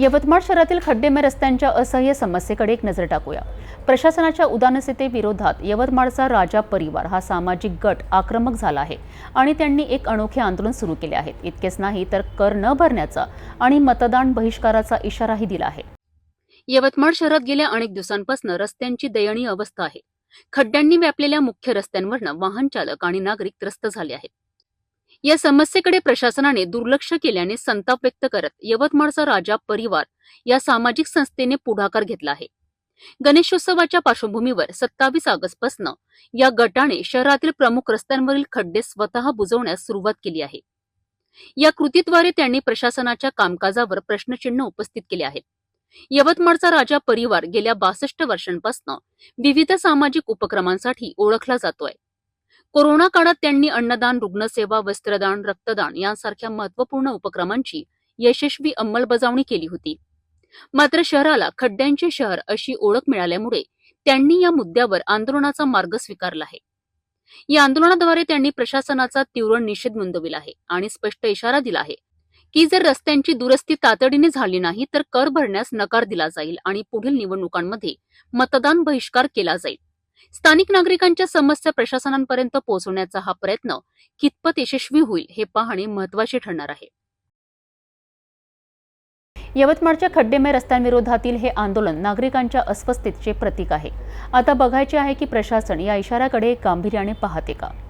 यवतमाळ शहरातील खड्डेमय रस्त्यांच्या असह्य समस्येकडे एक नजर टाकूया. प्रशासनाच्या उदानतेविरोधात यवतमाळचा राजा परिवार हा सामाजिक गट आक्रमक झाला आहे आणि त्यांनी एक अनोखे आंदोलन सुरू केले आहे इतकेच नाही तर कर न भरण्याचा आणि मतदान बहिष्काराचा इशाराही दिला आहे. यवतमाळ शहरात गेल्या अनेक दिवसांपासून रस्त्यांची दयनीय अवस्था आहे. खड्ड्यांनी व्यापलेल्या मुख्य रस्त्यांवरनं वाहन चालक आणि नागरिक त्रस्त झाले आहेत. या समस्येकडे प्रशासनाने दुर्लक्ष केल्याने संताप व्यक्त करत यवतमाळचा राजा परिवार या सामाजिक संस्थेने पुढाकार घेतला आहे. गणेशोत्सवाच्या पार्श्वभूमीवर सत्तावीस ऑगस्टपासून या गटाने शहरातील प्रमुख रस्त्यांवरील खड्डे स्वतः बुजवण्यास सुरुवात केली आहे. या कृतीद्वारे त्यांनी प्रशासनाच्या कामकाजावर प्रश्नचिन्ह उपस्थित केले आहेत. यवतमाळचा राजा परिवार गेल्या बासष्ट वर्षांपासून विविध सामाजिक उपक्रमांसाठी ओळखला जातोय. कोरोना काळात त्यांनी अन्नदान रुग्णसेवा वस्त्रदान रक्तदान यांसारख्या महत्त्वपूर्ण उपक्रमांची यशस्वी अंमलबजावणी केली होती. मात्र शहराला खड्ड्यांचे शहर अशी ओळख मिळाल्यामुळे त्यांनी या मुद्द्यावर आंदोलनाचा मार्ग स्वीकारला आहे. या आंदोलनाद्वारे त्यांनी प्रशासनाचा तीव्र निषेध नोंदविला आहे आणि स्पष्ट इशारा दिला आहे की जर रस्त्यांची दुरुस्ती तातडीने झाली नाही तर कर भरण्यास नकार दिला जाईल आणि पुढील निवडणुकांमध्ये मतदान बहिष्कार केला जाईल. स्थानिक नागरिकांच्या समस्या प्रशासनांपर्यंत पोहोचवण्याचा हा प्रयत्न कितपत यशस्वी होईल हे पाहणे महत्त्वाचे ठरणार आहे. यवतमाळच्या खड्डेमय रस्त्यांविरोधातील हे आंदोलन नागरिकांच्या अस्वस्थतेचे प्रतीक आहे. आता बघायचे आहे की प्रशासन या इशाऱ्याकडे गांभीर्याने पाहते का?